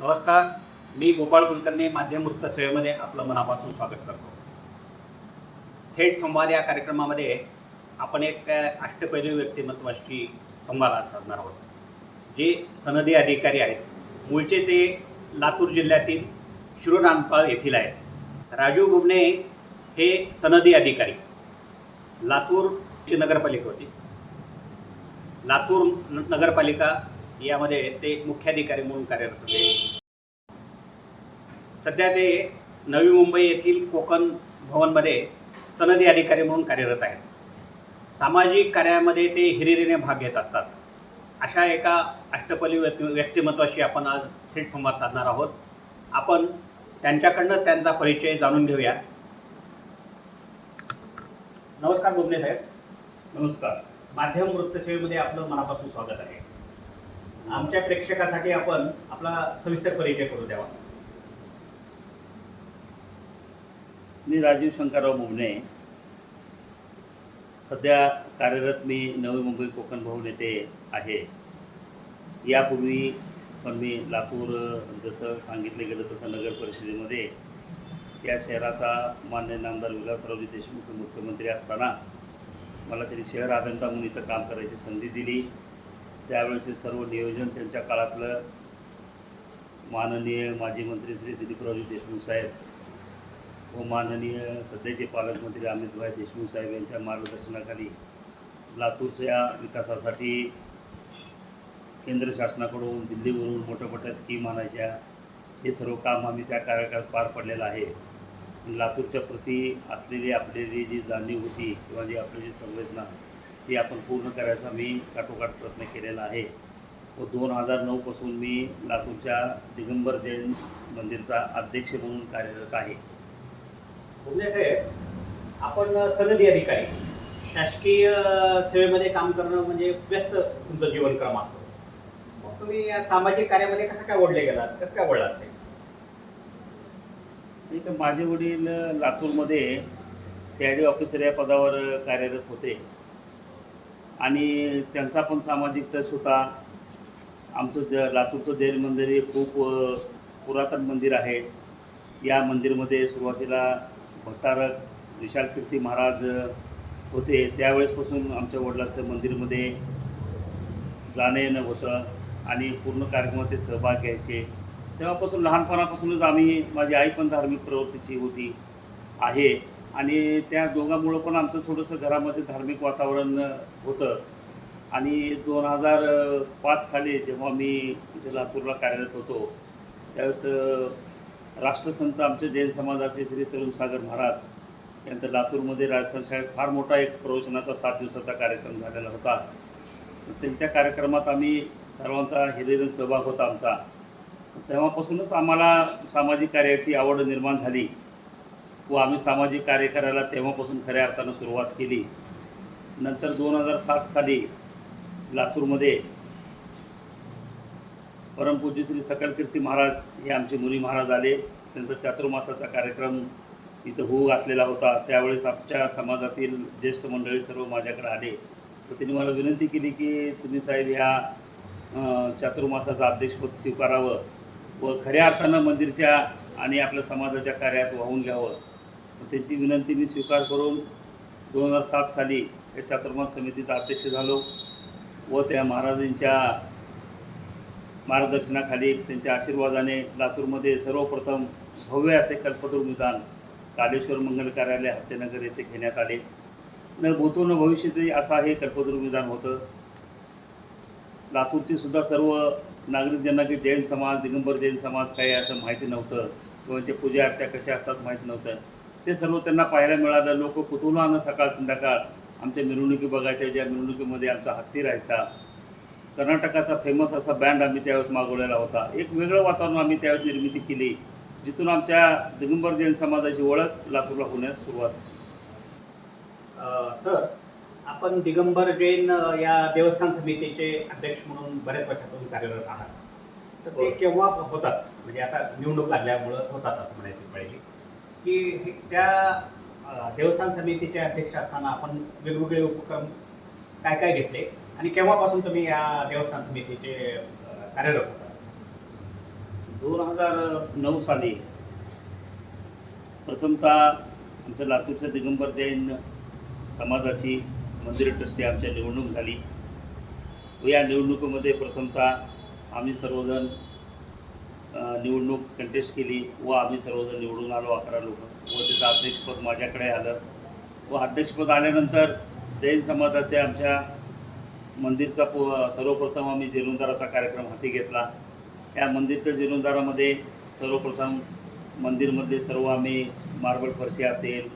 नमस्कार मी गोपाळ कुलकर्णी माध्यम वृत्त सेवेमध्ये आपलं मनापासून स्वागत करतो. थेट संवाद या कार्यक्रमामध्ये आपण एक अष्टपैलू व्यक्तिमत्वाशी संवाद साधणार आहोत. जे सनदी अधिकारी आहेत. मूळचे ते लातूर जिल्ह्यातील शिरोरामपाल येथील आहेत. राजू गुबणे हे सनदी अधिकारी. लातूरची नगरपालिका होती. लातूर न- नगरपालिका यामध्ये ते मुख्याधिकारी म्हणून कार्यरत होते. सध्या ते नवी मुंबई येथील कोकण भवनमध्ये सनदी अधिकारी म्हणून कार्यरत आहेत. सामाजिक कार्यामध्ये ते हिरिरीने भाग घेत असतात. अशा एका अष्टपली व्यक्ति व्यक्तिमत्वाशी आपण आज थेट संवाद साधणार आहोत. आपण त्यांच्याकडनं त्यांचा परिचय जाणून घेऊया. नमस्कार बुबने साहेब. नमस्कार. माध्यम वृत्तसेवेमध्ये आपलं मनापासून स्वागत आहे. आमच्या प्रेक्षकासाठी आपण आपला सविस्तर परिचय करू द्यावा. मी राजीव शंकरराव मुबणे सध्या कार्यरत मी नवी मुंबई कोकण भवन येथे आहे. यापूर्वी पण मी लातूर जसं सांगितलं गेलं तसं नगर परिषदेमध्ये या शहराचा मान्य नामदार विलासरावजी देशमुख मुख्यमंत्री असताना मला त्यांनी शहर अभियंता म्हणून इथं काम करायची संधी दिली. त्यावेळेसचे सर्व नियोजन त्यांच्या काळातलं माननीय माजी मंत्री श्री दिलीपरावजी देशमुख साहेब व माननीय सध्याचे पालकमंत्री अमितभाई देशमुख साहेब यांच्या मार्गदर्शनाखाली लातूरच्या विकासासाठी केंद्र शासनाकडून दिल्लीवरून मोठ्या मोठ्या स्कीम आणायच्या. हे सर्व काम आम्ही त्या कार्यकाळात पार पडलेलं आहे. लातूरच्या प्रती असलेली आपली जी जाणीव होती किंवा जी आपली जी संवेदना ती आपण पूर्ण करायचा मी काठोकाठ प्रयत्न केलेला आहे. व दोन हजार नऊपासून मी लातूरच्या दिगंबर जैन मंदिरचा अध्यक्ष म्हणून कार्यरत आहे. म्हणजे आपण सनदी अधिकारी शासकीय सेवेमध्ये काम करणं म्हणजे व्यस्त तुमचं जीवनक्रम असतो मग तुम्ही या सामाजिक कार्यामध्ये कसं काय ओढले गेलात? कसं काय ओढलात ते? नाही तर माझे वडील लातूरमध्ये सी आय डी ऑफिसर या पदावर कार्यरत होते. आणि त्यांचा पण सामाजिक टच होता. आमचं ज लातूरचं जैन मंदिर हे खूप पुरातन मंदिर आहे. या मंदिरमध्ये सुरुवातीला भक्तारक विशाल कीर्ती महाराज होते. त्यावेळेसपासून आमच्या वडिलाचं मंदिरमध्ये जाणं येणं होतं आणि पूर्ण कार्यक्रमात ते सहभाग घ्यायचे. तेव्हापासून लहानपणापासूनच आम्ही माझी आई पण धार्मिक प्रवृत्तीची होती आहे. आणि त्या दोघांमुळं पण आमचं थोडंसं घरामध्ये धार्मिक वातावरण होतं. आणि दोन हजार पाच साली जेव्हा मी इथे लातूरला कार्यरत होतो त्यावेळेस राष्ट्रसंत आमचे जैन समाजाचे श्री तरुण सागर महाराज यांचा लातूरमध्ये राजस्थान शाळेत फार मोठा एक प्रवचनाचा सात दिवसाचा कार्यक्रम झालेला होता. त्यांच्या कार्यक्रमात आम्ही सर्वांचा हिरिरीन सहभाग होता आमचा. तेव्हापासूनच आम्हाला सामाजिक कार्याची आवड निर्माण झाली व आम्ही सामाजिक कार्य करायला तेव्हापासून खऱ्या अर्थानं सुरुवात केली. नंतर दोन हजार सात साली लातूरमध्ये परमपूज्य श्री सकलकीर्ती महाराज हे आमचे मुनी महाराज आले. त्यांचा चातुर्मासाचा कार्यक्रम इथं होऊ घातलेला होता. त्यावेळेस आमच्या समाजातील ज्येष्ठ मंडळी सर्व माझ्याकडे आले. तर त्यांनी मला विनंती केली की तुम्ही साहेब ह्या चातुर्मासाचं अध्यक्षपद स्वीकारावं व खऱ्या अर्थानं मंदिरच्या आणि आपल्या समाजाच्या कार्यात वाहून घ्यावं. त्यांची विनंती मी स्वीकार करून दोन हजार सात साली या चातुर्मास समितीचा अध्यक्ष झालो व त्या महाराजांच्या मार्गदर्शनाखाली त्यांच्या आशीर्वादाने लातूरमध्ये सर्वप्रथम भव्य असे कल्पतरू निदान कालेश्वर मंगल कार्यालय हत्येनगर येथे घेण्यात आले. न भूतो न भविष्यातही असा हे कल्पतरू निदान होतं. लातूरचे सुद्धा सर्व नागरिक ज्यांना की जैन समाज दिगंबर जैन समाज काही असं माहिती नव्हतं किंवा ते पूजा अर्चा कशा असतात माहीत नव्हतं. ते सर्व त्यांना पाहायला मिळालं. लोक कुतुलानं सकाळ संध्याकाळ आमच्या मिरवणुकी बघायच्या ज्या मिरवणुकीमध्ये आमचा हत्ती राहायचा. कर्नाटकाचा फेमस असा बँड आम्ही त्यावेळेस मागवलेला होता. एक वेगळं वातावरण आम्ही त्यावेळेस निर्मिती केली जिथून आमच्या दिगंबर जैन समाजाची ओळख लातूरला होण्यास सुरुवात झाली. सर आपण दिगंबर जैन या देवस्थान समितीचे अध्यक्ष म्हणून बऱ्याच वर्षापासून कार्यरत आहात. तर ते हो. केव्हा होतात? म्हणजे आता निवडणूक लागल्यामुळं होतात असं म्हणायची पाहिजे. की त्या देवस्थान समितीचे अध्यक्ष असताना आपण वेगवेगळे उपक्रम काय काय घेतले? आणि केव्हापासून तुम्ही या देवस्थान समितीचे कार्यरत होता? दोन हजार नऊ साली प्रथमतः आमच्या लातूरच्या दिगंबर जैन समाजाची मंदिर ट्रस्टची आमच्या निवडणूक झाली. व या निवडणुकीमध्ये प्रथमतः आम्ही सर्वजण निवडणूक कंटेस्ट केली व आम्ही सर्वजण निवडून आलो अकरा लोक. व त्याचं अध्यक्षपद माझ्याकडे आलं. व अध्यक्षपद आल्यानंतर जैन समाजाचे आमच्या मंदिरचा पो सर्वप्रथम आम्ही जीर्णोद्धाराचा कार्यक्रम हाती घेतला. या मंदिरच्या जीर्णोद्धारामध्ये सर्वप्रथम मंदिरमधले सर्व आम्ही मार्बल फरशी असेल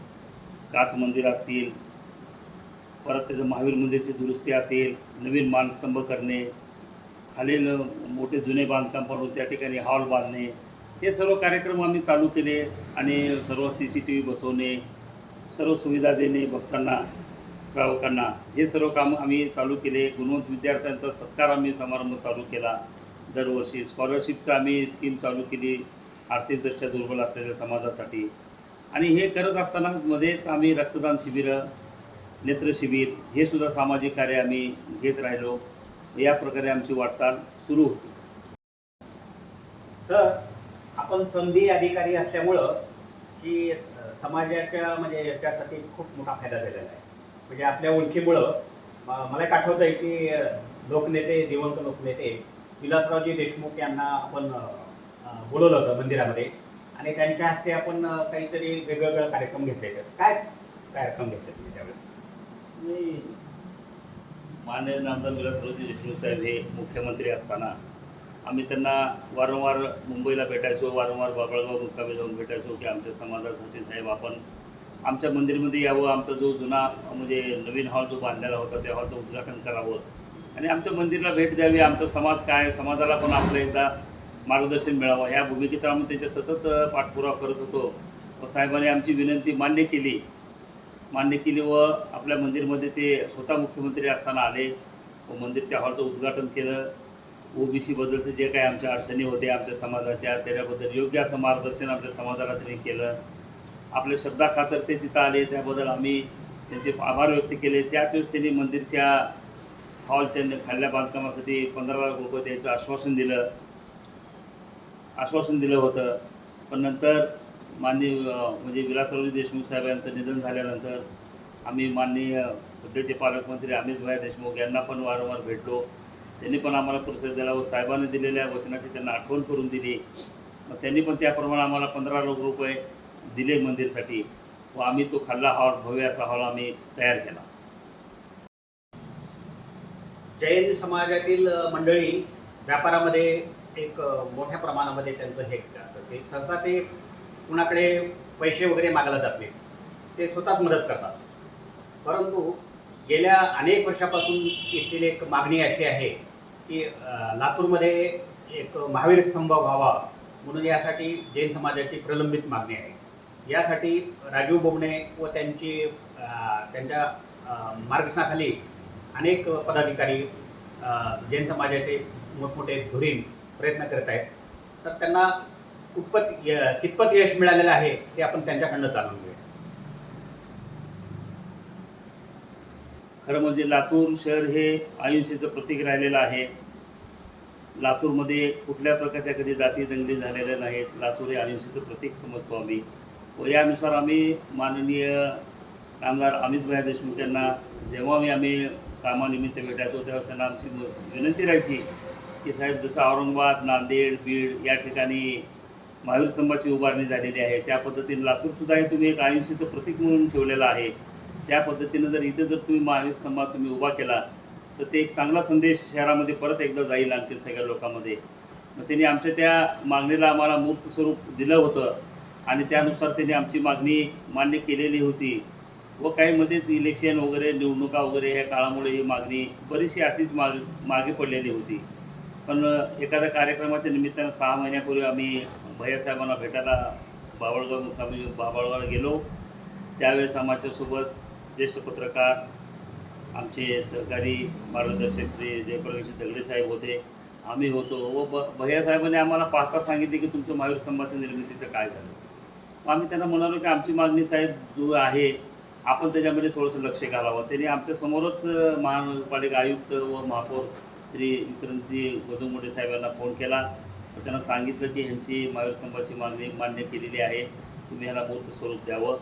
काच मंदिर असतील परत त्याचं महावीर मंदिरची दुरुस्ती असेल नवीन मानस्तंभ करणे खालील मोठे जुने बांधकाम बनवून त्या ठिकाणी हॉल बांधणे हे सर्व कार्यक्रम आम्ही चालू केले आणि सर्व सी सी टी व्ही बसवणे सर्व सुविधा देणे भक्तांना श्रावकांना हे सर्व काम आम्ही चालू केले. गुणवंत विद्यार्थ्यांचा सत्कार आम्ही समारंभ चालू केला. दरवर्षी स्कॉलरशिपचा आम्ही स्कीम चालू केली. आर्थिकदृष्ट्या दुर्बल असलेल्या समाजासाठी. आणि हे करत असताना मध्येच आम्ही रक्तदान शिबिरं नेत्रशिबिर हे सुद्धा सामाजिक कार्य आम्ही घेत राहिलो. या प्रकारे आमची वाटचाल सुरू होती. सर आपण संधी अधिकारी असल्यामुळं की समाजाच्या म्हणजे याच्यासाठी खूप मोठा फायदा झालेला आहे. म्हणजे आपल्या ओळखीमुळं मला एक आठवत आहे की लोकनेते दिवंगत लोकनेते विलासरावजी देशमुख यांना आपण बोलवलं होतं मंदिरामध्ये आणि त्यांच्या हस्ते आपण काहीतरी वेगवेगळे कार्यक्रम घेतले होते. काय कार्यक्रम घेतले तुम्ही त्यावेळेस मान्य नामदार विलासरावजी देशमुख साहेब हे मुख्यमंत्री असताना आम्ही त्यांना वारंवार मुंबईला भेटायचो वारंवार बाबळगाव मुक्कामी जाऊन भेटायचो की आमच्या समाजासाठी साहेब आपण आमच्या मंदिरमध्ये यावं आमचा जो जुना म्हणजे नवीन हॉल जो बांधलेला होता त्या हॉलचं उद्घाटन करावं. आणि आमच्या मंदिरला भेट द्यावी आमचा समाज काय समाजाला पण आपलं एकदा मार्गदर्शन मिळावं. ह्या भूमिकेत आम्ही त्यांच्या सतत पाठपुरावा करत होतो. व साहेबांनी आमची विनंती मान्य केली. मान्य केली व आपल्या मंदिरमध्ये ते स्वतः मुख्यमंत्री असताना आले व मंदिरच्या हॉलचं उद्घाटन केलं. ओ बी सीबद्दलचं जे काही आमच्या अडचणी होत्या आमच्या समाजाच्या त्याच्याबद्दल योग्य असं मार्गदर्शन आपल्या समाजाला त्यांनी केलं. आपल्या शब्दाखातर ते तिथं आले. त्याबद्दल आम्ही त्यांचे आभार व्यक्त केले. त्याच वेळेस त्यांनी मंदिरच्या हॉलच्या खाल्ल्या बांधकामासाठी पंधरा लाख रुपये द्यायचं आश्वासन दिलं. आश्वासन दिलं होतं. पण नंतर माननीय म्हणजे विलासरावजी देशमुख साहेब यांचं निधन झाल्यानंतर आम्ही माननीय सध्याचे पालकमंत्री अमित भाई देशमुख यांना पण वारंवार भेटलो. त्यांनी पण आम्हाला प्रसिद्ध दिला व साहेबांनी दिलेल्या वचनाची त्यांना आठवण करून दिली. मग त्यांनी पण त्याप्रमाणे आम्हाला पंधरा लाख रुपये दिले मंदिरसाठी व आम्ही तो खाल्ला हॉल भव्य असा हॉल आम्ही तयार केला. जैन समाजातील मंडळी व्यापारामध्ये एक मोठ्या प्रमाणामध्ये त्यांचं हे असतं ते सहसा ते कुणाकडे पैसे वगैरे मागायला जात नाही ते स्वतःच मदत करतात. परंतु गेल्या अनेक वर्षापासून येथील एक मागणी अशी आहे की लातूरमध्ये एक महावीर स्तंभ व्हावा म्हणून यासाठी जैन समाजाची प्रलंबित मागणी आहे. यासाठी राजीव बोबणे व त्यांची त्यांच्या मार्गदर्शनाखाली अनेक पदाधिकारी जैन समाजाचे मोठमोठे धुरीण प्रयत्न करत आहेत. तर त्यांना कुठपत य- कितपत यश मिळालेलं आहे ते आपण त्यांच्याकडनं जाणून घेऊया. खरं म्हणजे लातूर शहर हे अहिंसेचं प्रतीक राहिलेलं आहे. लातूरमध्ये कुठल्या प्रकारच्या कधी जाती दंगली झालेल्या नाहीत. लातूर हे अहिंसेचं प्रतीक समजतो आम्ही. व यानुसार आम्ही माननीय आमदार अमितभाई देशमुख यांना जेव्हा मी आम्ही कामानिमित्त भेटायचो तेव्हा त्यांना आमची विनंती राहायची की साहेब जसं औरंगाबाद नांदेड बीड या ठिकाणी महावीर स्तंभाची उभारणी झालेली आहे त्या पद्धतीने लातूरसुद्धा हे तुम्ही एक आयुष्याचं प्रतीक म्हणून ठेवलेलं आहे. त्या पद्धतीनं जर इथे जर तुम्ही महावीर स्तंभात तुम्ही उभा केला तर ते एक चांगला संदेश शहरामध्ये परत एकदा जाईल आणखी सगळ्या लोकांमध्ये. मग त्यांनी आमच्या त्या मागणीला आम्हाला मूर्त स्वरूप दिलं होतं. आणि त्यानुसार त्यांनी आमची मागणी मान्य केलेली होती. व काही मध्येच इलेक्शन वगैरे निवडणुका वगैरे ह्या काळामुळे ही मागणी बरीचशी अशीच माग मागे पडलेली होती. पण एखाद्या कार्यक्रमाच्या निमित्तानं सहा महिन्यापूर्वी आम्ही भैयासाहेबांना भेटायला बावळगाव मुक्कामी बाबळगावला गेलो. त्यावेळेस आमच्यासोबत ज्येष्ठ पत्रकार आमचे सहकारी मार्गदर्शक श्री जयप्रकाश दगडे साहेब होते. आम्ही होतो. व ब भैयासाहेबांनी आम्हाला पाहता सांगितले की तुमच्या महावीर स्तंभाच्या निर्मितीचं काय झालं? आम्ही त्यांना म्हणालो की आमची मागणी साहेब जो आहे आपण त्याच्यामध्ये थोडंसं लक्ष घालावं. त्यांनी आमच्या समोरच महानगरपालिका आयुक्त व महापौर श्री विक्रमजी गजमोडे साहेबांना फोन केला. तर त्यांना सांगितलं की ह्यांची महावीर स्तंभाची मागणी मान्य केलेली आहे. तुम्ही ह्याला मूर्त स्वरूप द्यावं.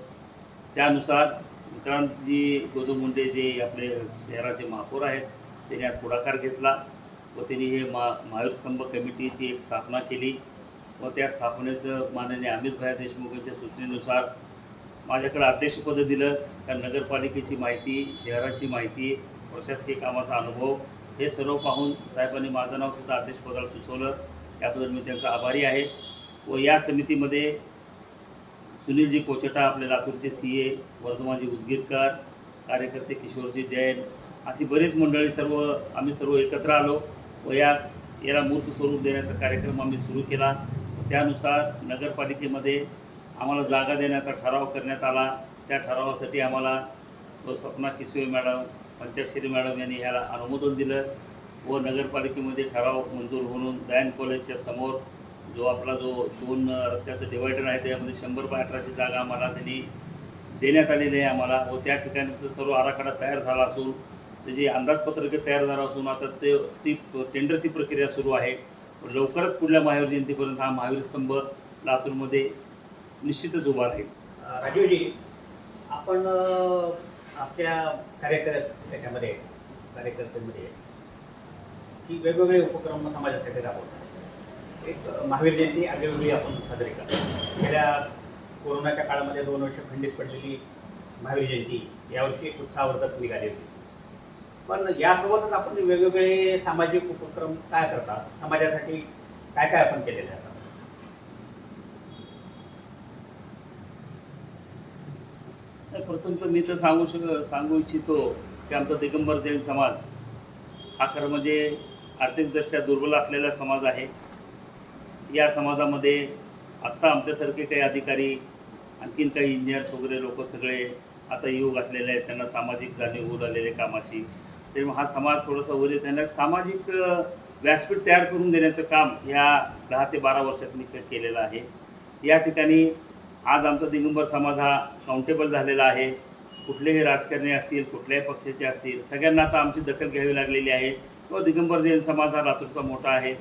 त्यानुसार विक्रांतजी गोदमुंडे जे आपले शहराचे महापौर आहेत त्यांनी पुढाकार घेतला व त्यांनी हे मा महावीर स्तंभ कमिटीची एक स्थापना केली. व त्या स्थापनेचं माननीय अमित भाया देशमुख यांच्या सूचनेनुसार माझ्याकडे अध्यक्षपद दिलं. त्या नगरपालिकेची माहिती शहराची माहिती प्रशासकीय कामाचा अनुभव हे सर्व पाहून साहेबांनी माझं नाव सुद्धा अध्यक्षपदाला सुचवलं. त्याबद्दल मी त्यांचा आभारी आहे. व या समितीमध्ये सुनीलजी कोचटा आपले लातूरचे सी ए वर्धमानजी उदगीरकर कार्यकर्ते किशोरजी जैन अशी बरीच मंडळी सर्व आम्ही सर्व एकत्र आलो. व या याला मूर्त स्वरूप देण्याचा कार्यक्रम आम्ही सुरू केला. त्यानुसार नगरपालिकेमध्ये आम्हाला जागा देण्याचा ठराव करण्यात आला. त्या ठरावासाठी आम्हाला व सपना किसवे मॅडम पंचाक्षरी मॅडम यांनी ह्याला अनुमोदन दिलं व नगरपालिकेमध्ये ठराव मंजूर होऊन दयान कॉलेजच्या समोर जो आपला जो दोन रस्त्याचं डिवायडर आहे त्यामध्ये शंभर बाय अठराची जागा आम्हाला त्यांनी देण्यात आलेली आहे आम्हाला व त्या ठिकाणीचं सर्व आराखडा तयार झाला असून त्याची अंदाजपत्रके तयार झालं असून आता ते ती टेंडरची प्रक्रिया सुरू आहे. लवकरच पुढल्या महावीर जयंतीपर्यंत हा महावीर स्तंभ लातूरमध्ये निश्चितच उभा राहील. राजीवजी आपण आपल्या कार्यकर त्याच्यामध्ये कार्यकर्त्यांमध्ये की वेगवेगळे उपक्रम समाजासाठी राबवतात. एक महावीर जयंती आगळीवेगळी आपण साजरी करतो. गेल्या कोरोनाच्या काळामध्ये दोन वर्ष खंडित पडलेली महावीर जयंती यावर्षी एक उत्साहवर्धक निघाली होती. पण यासोबतच आपण वेगवेगळे सामाजिक उपक्रम काय करतात? समाजासाठी काय काय आपण केलेले असतात प्रथम तर मी तर सांगू शक सांगू इच्छितो की आमचा दिगंबर जैन समाज हा खरं म्हणजे आर्थिकदृष्ट्या दुर्बल असलेला समाज आहे. या समाजामध्ये आत्ता आमच्यासारखे काही अधिकारी आणखीन काही इंजिनियर्स वगैरे लोक सगळे आता येऊ घातलेले आहेत. त्यांना सामाजिक जाणीव होऊ राहिलेले कामाची. तेव्हा हा समाज थोडासा वर येत त्यांना सामाजिक व्यासपीठ तयार करून देण्याचं काम ह्या दहा ते बारा वर्षात मी केलेलं आहे. या ठिकाणी आज आमचा दिगंबर समाज हा काउंटेबल झालेला आहे. कुठलेही राजकारणी असतील कुठल्याही पक्षाचे असतील सगळ्यांना आता आमची दखल घ्यावी लागलेली आहे. व दिगंबर जैन समाज हा लातूरचा मोठा आहे.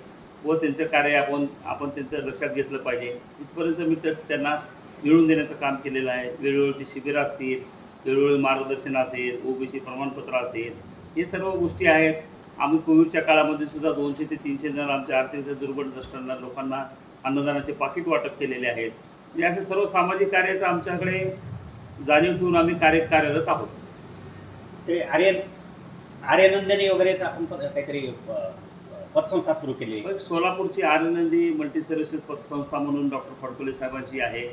व त्यांचं कार्य आपण आपण त्यांचं लक्षात घेतलं पाहिजे. इथपर्यंत मी टच त्यांना मिळवून देण्याचं काम केलेलं आहे. वेळोवेळची शिबिरं असतील वेळोवेळी मार्गदर्शन असेल ओबीसी प्रमाणपत्र असेल हे सर्व गोष्टी आहेत. आम्ही कोविडच्या काळामध्ये सुद्धा दोनशे ते तीनशे जण आमच्या आर्थिक दुर्बल असणाऱ्या लोकांना अन्नदानाचे पाकिट वाटप केलेले आहेत. म्हणजे असे सर्व सामाजिक कार्याचं आमच्याकडे जाणीव ठेवून आम्ही कार्य कार्यरत आहोत. ते आर्यन आर्यनंदनी वगैरे आपण पण काहीतरी पतसंस्था सुरू केली. सोलापूरची आनंदी मल्टी सर्व्हिसेस पतसंस्था म्हणून डॉक्टर फडकोले साहेबांची आहे.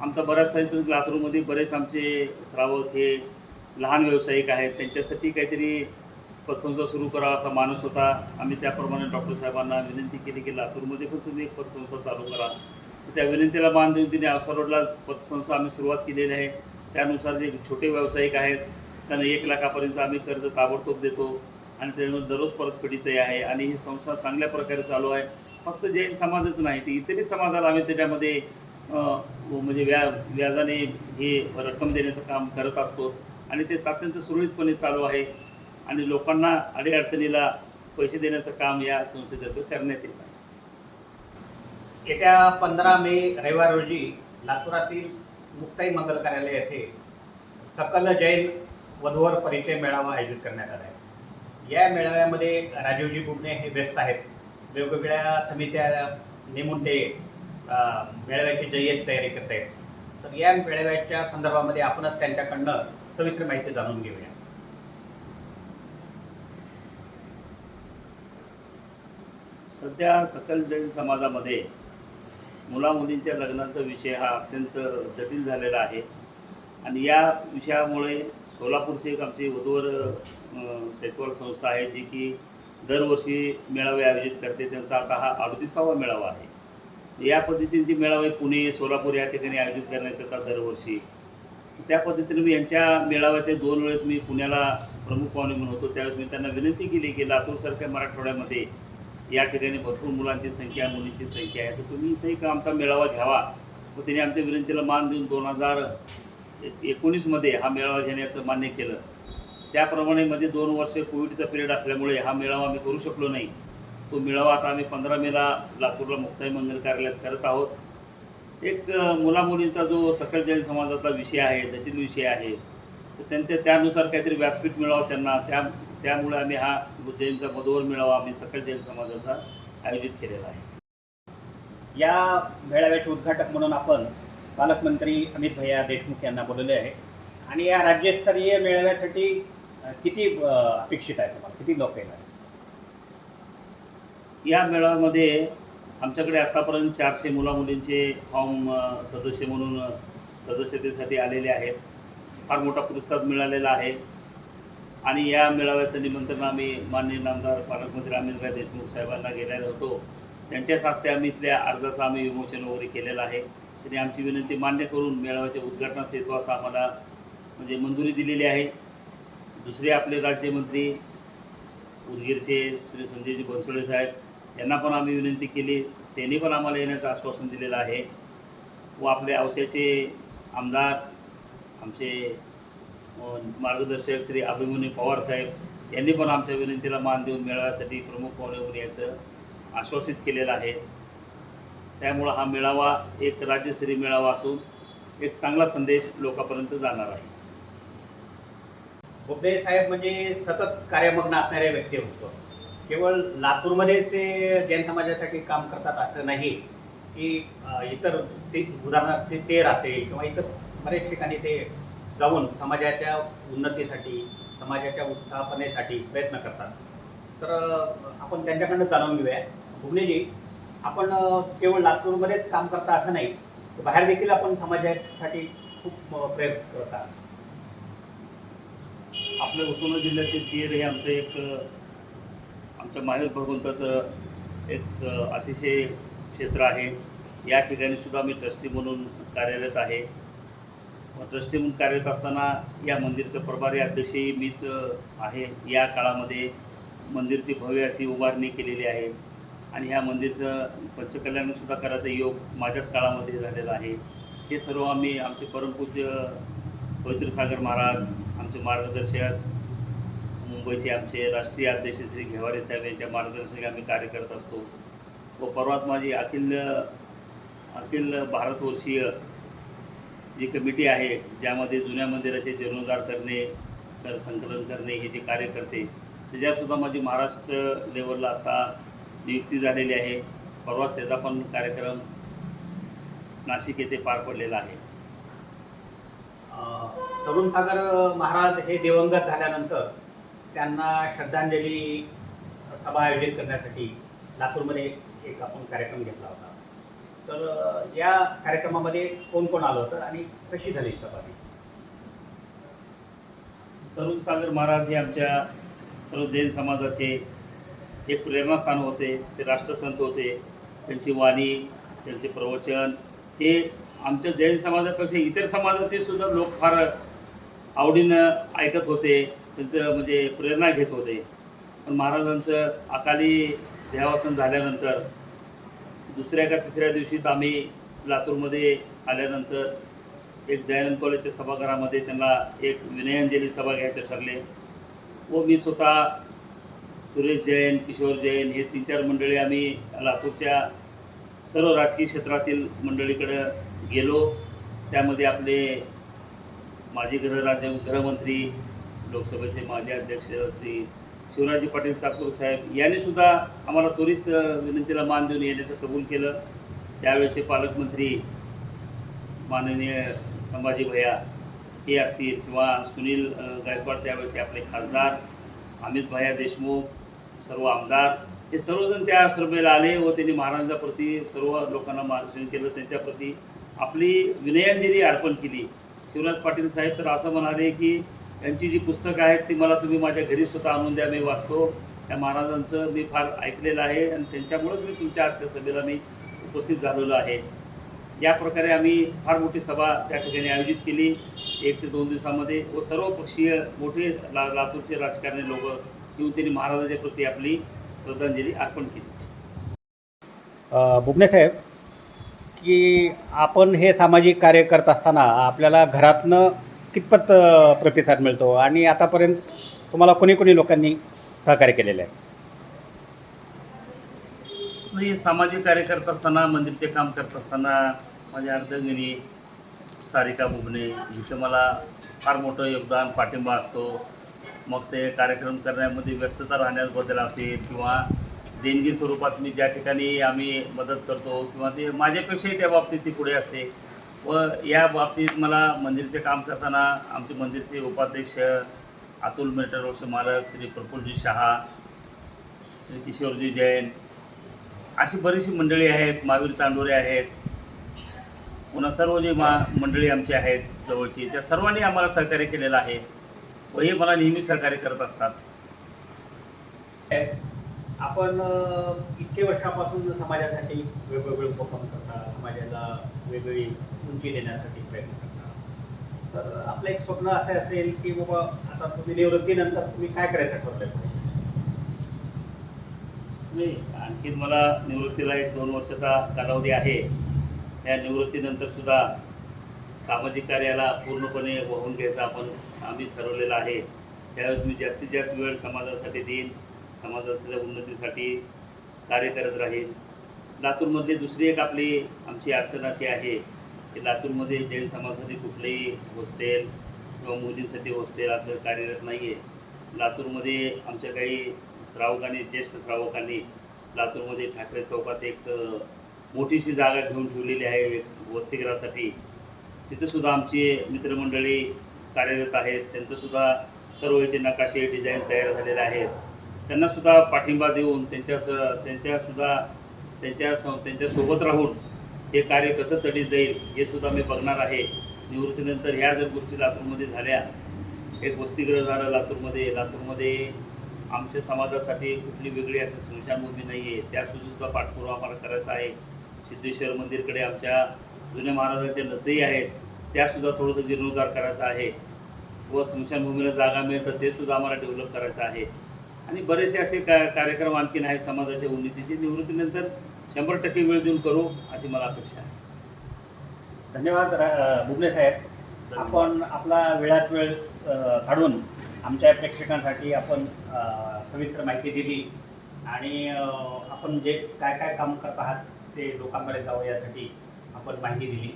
आमचा बऱ्याच साहित्य लातूरमध्ये बरेच आमचे श्रावक हे लहान व्यावसायिक आहेत त्यांच्यासाठी काहीतरी पतसंस्था सुरू करावा असा माणूस होता. आम्ही त्याप्रमाणे डॉक्टर साहेबांना विनंती केली की लातूरमध्ये पण तुम्ही एक पतसंस्था चालू करा. त्या विनंतीला मान देऊन तिने अवसर रोडला पतसंस्था आम्ही सुरुवात केलेली आहे. त्यानुसार जे छोटे व्यावसायिक आहेत त्यांना एक लाखापर्यंत आम्ही कर्ज ताबडतोब देतो आणि त्याच्यामुळे दररोज परतफेडीचंही आहे आणि ही संस्था चांगल्या प्रकारे चालू आहे. फक्त जैन समाजच नाही तर इतरही समाजाला आम्ही त्याच्यामध्ये म्हणजे व्या व्याजाने हे रक्कम देण्याचं काम करत असतो. आणि ते अत्यंत सुरळीतपणे चालू आहे. आणि लोकांना अडीअडचणीला पैसे देण्याचं काम या संस्थेतर्फे करण्यात येत आहे. येत्या पंधरा मे रविवार रोजी लातूरातील मुक्ताई मंगल कार्यालय येथे सकल जैन वधूवर परिचय मेळावा आयोजित करण्यात आला आहे. या मेळाव्यामध्ये राजीवजी बुबणे हे व्यस्त आहेत. वेगवेगळ्या समित्या नेमून ते मेळाव्याची जय्यत तयारी करत आहेत तर या मेळाव्याच्या संदर्भामध्ये आपणच त्यांच्याकडनं सविस्तर माहिती जाणून घेऊया. सध्या सकल जैन समाजामध्ये मुलामुलींच्या लग्नाचा विषय हा अत्यंत जटिल झालेला आहे. आणि या विषयामुळे सोलापूरची एक आमची वधूवर शेतवड संस्था आहे जी की दरवर्षी मेळावे आयोजित करते. त्यांचा आता हा अडतीसावा मेळावा आहे. या पद्धतीने जी मेळावे पुणे सोलापूर या ठिकाणी आयोजित करण्यात येतात दरवर्षी त्या पद्धतीने मी यांच्या मेळाव्याचे दोन वेळेस मी पुण्याला प्रमुख पाहुणे म्हणून होतो. त्यावेळेस मी त्यांना विनंती केली की लातूरसारख्या मराठवाड्यामध्ये या ठिकाणी भरपूर मुलांची संख्या मुलींची संख्या आहे. तर तुम्ही इथे एक आमचा मेळावा घ्यावा? व त्यांनी आमच्या विनंतीला मान देऊन दोन हजार एकोणीसमध्ये हा मेळावा घेण्याचं मान्य केलं. त्याप्रमाणे मध्ये दोन वर्ष कोविडचा पिरियड असल्यामुळे हा मेळावा आम्ही करू शकलो नाही. तो मेळावा आता आम्ही पंधरा मेला लातूरला मुक्ताई मंदिर कार्यालयात करत आहोत. एक मुलामुलींचा जो सकल जैन समाजाचा विषय आहे जटिल विषय आहे तर त्यांच्या त्यानुसार काहीतरी व्यासपीठ मिळावं त्यांना. त्या त्यामुळे आम्ही हा जैनचा मधोवर मेळावा आम्ही सकल जैन समाजाचा आयोजित केलेला आहे. या मेळाव्याचे उद्घाटक म्हणून आपण पालकमंत्री अमित भैया देशमुख यांना बोलवले आहे. आणि या राज्यस्तरीय मेळाव्यासाठी किती अपेक्षित आहे तुम्हाला? किती लोक येणार या मेळाव्यामध्ये आमच्याकडे आत्तापर्यंत चारशे मुलामुलींचे फॉर्म सदस्य म्हणून सदस्यतेसाठी आलेले आहेत. फार मोठा प्रतिसाद मिळालेला आहे. आणि या मेळाव्याचं निमंत्रण आम्ही माननीय नामदार पालकमंत्री अमितभाई देशमुख साहेबांना गेलेलो होतो. त्यांच्याच हस्ते आम्ही इथल्या अर्जाचं आम्ही विमोचन वगैरे केलेलं आहे. त्यांनी आमची विनंती मान्य करून मेळाव्याच्या उद्घाटनास येतो असं आम्हाला म्हणजे मंजुरी दिलेली आहे. दुसरे आपले राज्यमंत्री उदगीरचे श्री संजयजी बनसोडे साहेब यांना पण आम्ही विनंती केली. त्यांनी पण आम्हाला येण्याचं आश्वासन दिलेलं आहे. व आपले औस्याचे आमदार आमचे मार्गदर्शक श्री अभिमन्यू पवार साहेब यांनी पण आमच्या विनंतीला मान देऊन मेळाव्यासाठी प्रमुख पाहुणे म्हणून याचं आश्वासित केलेलं आहे. त्यामुळं हा मेळावा एक राज्यस्तरीय मेळावा असून एक चांगला संदेश लोकांपर्यंत जाणार आहे. बोबडे साहेब म्हणजे सतत कार्यमग्न असणारे व्यक्ती होतो. केवळ लातूरमध्ये ते जैन समाजासाठी काम करतात असं नाही की इतर ते उदाहरणार्थ ते तेर असेल किंवा इतर बरेच ठिकाणी ते जाऊन समाजाच्या उन्नतीसाठी समाजाच्या उत्थापनेसाठी प्रयत्न करतात. तर आपण त्यांच्याकडनं जाणून घेऊया. भुवनेजी आपण केवळ लातूरमध्येच काम करता असं नाही तर बाहेर देखील आपण समाजासाठी खूप प्रयत्न करता. आपल्या उस्मानाबाद जिल्ह्याचे तेर हे आमचं एक आमच्या माहेर भगवंताचं एक अतिशय क्षेत्र आहे. या ठिकाणी सुद्धा मी ट्रस्टी म्हणून कार्यरत आहे. ट्रस्टी म्हणून कार्यरत असताना या मंदिरचं प्रभारी अध्यक्षही मीच आहे. या काळामध्ये मंदिरची भव्य अशी उभारणी केलेली आहे. आणि ह्या मंदिरचं पंचकल्याणसुद्धा करायचा योग माझ्याच काळामध्ये झालेला आहे. हे सर्व आम्ही आमचे परमपूज्य पवित्रसागर महाराज आमचे मार्गदर्शक मुंबईचे आमचे राष्ट्रीय अध्यक्ष श्री घेवारे साहेब यांच्या मार्गदर्शक आम्ही कार्य करत असतो. व परवात माझी अखिल अखिल भारतवर्षीय जी कमिटी आहे ज्यामध्ये जुन्या मंदिराचे जीर्णोद्धार करणे तर संकलन करणे हे जे कार्य करते त्याच्यातसुद्धा माझी महाराष्ट्र लेवलला आता नियुक्ती झालेली आहे. परवाच त्याचा पण कार्यक्रम नाशिक येथे पार पडलेला आहे. तरुण सागर महाराज हे दिवंगत झाल्यानंतर त्यांना श्रद्धांजली सभा आयोजित करण्यासाठी लातूरमध्ये एक आपण कार्यक्रम घेतला होता. तर या कार्यक्रमामध्ये कोण कोण आलं होतं आणि कशी झाली सभा तरुण सागर महाराज हे आमच्या सर्व जैन समाजाचे एक प्रेरणास्थान होते ते राष्ट्रसंत होते त्यांची वाणी त्यांचे प्रवचन हे आमच्या जैन समाजापेक्षा इतर समाजाचे सुद्धा लोक फार आवडीनं ऐकत होते. त्यांचं म्हणजे प्रेरणा घेत होते. पण महाराजांचं अकाली देहावसन झाल्यानंतर दुसऱ्या का तिसऱ्या दिवशीच आम्ही लातूरमध्ये आल्यानंतर एक दयानंद कॉलेजच्या सभागृहामध्ये त्यांना एक विनयांजली सभा घ्यायचं ठरले. व मी स्वतः सुरेश जैन किशोर जैन हे तीन चार मंडळी आम्ही लातूरच्या सर्व राजकीय क्षेत्रातील मंडळीकडं गेलो. त्यामध्ये आपले माजी गृहराज्य गृहमंत्री लोकसभेचे माजी अध्यक्ष श्री शिवराजी पाटील चाकूर साहेब यांनी सुद्धा आम्हाला त्वरित विनंतीला मान देऊन येण्याचं कबूल केलं. त्यावेळेसचे पालकमंत्री माननीय संभाजी भैया हे असतील किंवा सुनील गायकवाड त्यावेळेस आपले खासदार अमित भैया देशमुख सर्व आमदार हे सर्वजण त्या सभेला आले व त्यांनी महाराजांप्रती सर्व लोकांना मार्गदर्शन केलं. त्यांच्याप्रती आपली विनयांजली अर्पण केली. शिवराज पाटील साहेब तर असं म्हणाले की त्यांची जी पुस्तकं आहेत ती मला तुम्ही माझ्या घरी स्वतः आणून द्या मी वाचतो. त्या महाराजांचं मी फार ऐकलेलं आहे आणि त्यांच्यामुळेच मी तुमच्या आजच्या सभेला मी उपस्थित झालेलो आहे. या प्रकारे आम्ही फार मोठी सभा त्या ठिकाणी आयोजित केली. एक ते दोन दिवसामध्ये व सर्व पक्षीय मोठे ला लातूरचे राजकारणी लोक येऊन त्यांनी महाराजांच्या प्रती आपली श्रद्धांजली अर्पण केली. बुबने साहेब की आपण हे सामाजिक कार्य करत असताना आपल्याला घरातनं कितपत प्रतिसाद मिळतो? आणि आतापर्यंत तुम्हाला कोणी कोणी लोकांनी सहकार्य केलेलं आहे? नाही सामाजिक कार्य करत असताना मंदिरचे काम करत असताना माझ्या अर्धगिनी सारिका बुबणे हिचं मला फार मोठं योगदान पाठिंबा असतो. मग ते कार्यक्रम करण्यामध्ये व्यस्तता राहण्याबद्दल असेल किंवा देणगी स्वरूपात मी ज्या ठिकाणी आम्ही मदत करतो किंवा ते माझ्यापेक्षाही त्या बाबतीत ती पुढे असते. व या बाबतीत मला मंदिरचे काम करताना आमचे मंदिरचे उपाध्यक्ष अतुल मेटरोचे मालक श्री प्रफुल्लजी शहा श्री किशोरजी जैन अशी बरीचशी मंडळी आहेत महावीर तांडोरे आहेत. पुन्हा सर्व जे मा मंडळी आमची आहेत जवळची त्या सर्वांनी आम्हाला सहकार्य केलेलं आहे व हे मला नेहमी सहकार्य करत असतात. आपण इतके वर्षापासून समाजासाठी वेगवेगळे उपक्रम करता समाजाला वेगळी उंची देण्यासाठी प्रयत्न करता तर आपलं एक स्वप्न असं असेल की बाबा आता तुम्ही निवृत्तीनंतर तुम्ही काय करायचं ठरलंय नाही आणखीन मला निवृत्तीला एक दोन वर्षाचा कालावधी आहे. या निवृत्तीनंतर सुद्धा सामाजिक कार्याला पूर्णपणे वाहून घ्यायचा आपण आम्ही ठरवलेलं आहे. त्यावेळेस मी जास्तीत जास्त वेळ समाजासाठी देईन. समाजाच्या उन्नतीसाठी कार्य करत राहील लातूरमध्ये दुसरी एक आपली आमची अडचण अशी आहे की लातूरमध्ये जैन समाजासाठी कुठलेही हॉस्टेल किंवा मुलींसाठी हॉस्टेल असं कार्यरत नाही आहे लातूरमध्ये आमच्या काही श्रावकांनी ज्येष्ठ श्रावकांनी लातूरमध्ये ठाकरे चौकात एक मोठीशी जागा घेऊन ठेवलेली आहे वसतिगृहासाठी. तिथंसुद्धा आमची मित्रमंडळी कार्यरत आहेत. त्यांचंसुद्धा सर्व याचे नकाशे डिझाईन तयार झालेले आहेत. त्यांनासुद्धा पाठिंबा देऊन त्यांच्या स- त्यांच्यासुद्धा त्यांच्या त्यांच्यासोबत राहून हे कार्य कसं तडी जाईल हे सुद्धा मी बघणार आहे. निवृत्तीनंतर ह्या जर गोष्टी लातूरमध्ये झाल्या एक वसतिगृह झालं लातूरमध्ये लातूरमध्ये आमच्या समाजासाठी कुठली वेगळी अशी स्मशानभूमी नाही आहे त्यासुद्धा पाठपुरावा आम्हाला करायचा आहे. सिद्धेश्वर मंदिरकडे आमच्या जुन्या महाराजांच्या नसही आहेत त्यासुद्धा थोडंसं जीर्णोद्धार करायचा आहे. व स्मशानभूमीला जागा मिळतं ते सुद्धा आम्हाला डेव्हलप करायचं आहे. आणि बरेचसे असे का कार्यक्रम आणखीन आहेत समाजाच्या उन्नतीचे. निवृत्तीनंतर शंभर टक्के वेळ देऊन करू अशी मला अपेक्षा आहे. धन्यवाद बुबने साहेब. आपण आपला वेळात वेळ काढून आमच्या प्रेक्षकांसाठी आपण सविस्तर माहिती दिली आणि आपण जे काय काय काम करत आहात ते लोकांपर्यंत जावं यासाठी आपण माहिती दिली.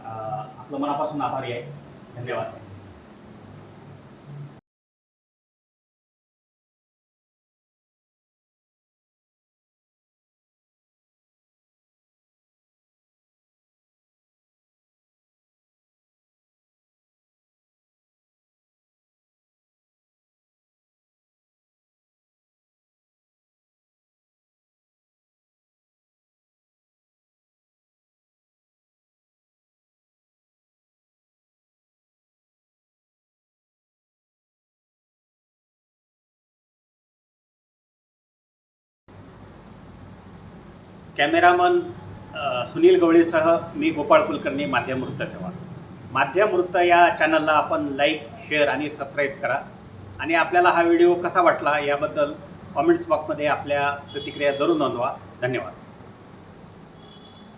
आपलं मनापासून आभारी आहे. धन्यवाद. कॅमेरामन सुनील गवळीसह मी गोपाळ कुलकर्णी माध्यम वृत्त सेवा माध्यम वृत्त या चॅनलला आपण लाईक शेअर आणि सबस्क्राईब करा. आणि आपल्याला हा व्हिडिओ कसा वाटला याबद्दल कॉमेंट्स बॉक्समध्ये आपल्या प्रतिक्रिया जरूर नोंदवा. धन्यवाद.